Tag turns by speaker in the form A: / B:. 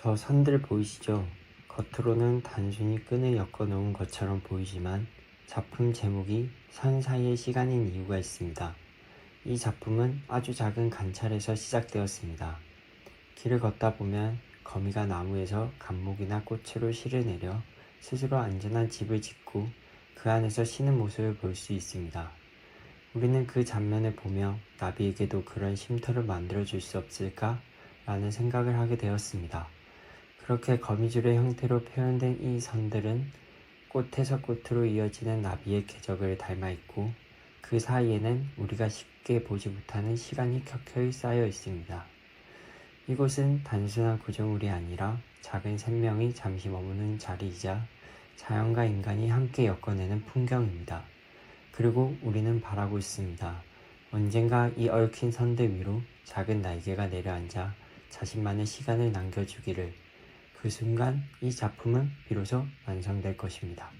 A: 저 선들 보이시죠? 겉으로는 단순히 끈을 엮어 놓은 것처럼 보이지만 작품 제목이 선 사이의 시간인 이유가 있습니다. 이 작품은 아주 작은 관찰에서 시작되었습니다. 길을 걷다 보면 거미가 나무에서 감목이나 꽃으로 실을 내려 스스로 안전한 집을 짓고 그 안에서 쉬는 모습을 볼 수 있습니다. 우리는 그 장면을 보며 나비에게도 그런 쉼터를 만들어 줄 수 없을까? 라는 생각을 하게 되었습니다. 그렇게 거미줄의 형태로 표현된 이 선들은 꽃에서 꽃으로 이어지는 나비의 궤적을 닮아 있고 그 사이에는 우리가 쉽게 보지 못하는 시간이 켜켜이 쌓여 있습니다. 이곳은 단순한 구조물이 아니라 작은 생명이 잠시 머무는 자리이자 자연과 인간이 함께 엮어내는 풍경입니다. 그리고 우리는 바라고 있습니다. 언젠가 이 얽힌 선들 위로 작은 날개가 내려앉아 자신만의 시간을 남겨주기를 그 순간 이 작품은 비로소 완성될 것입니다.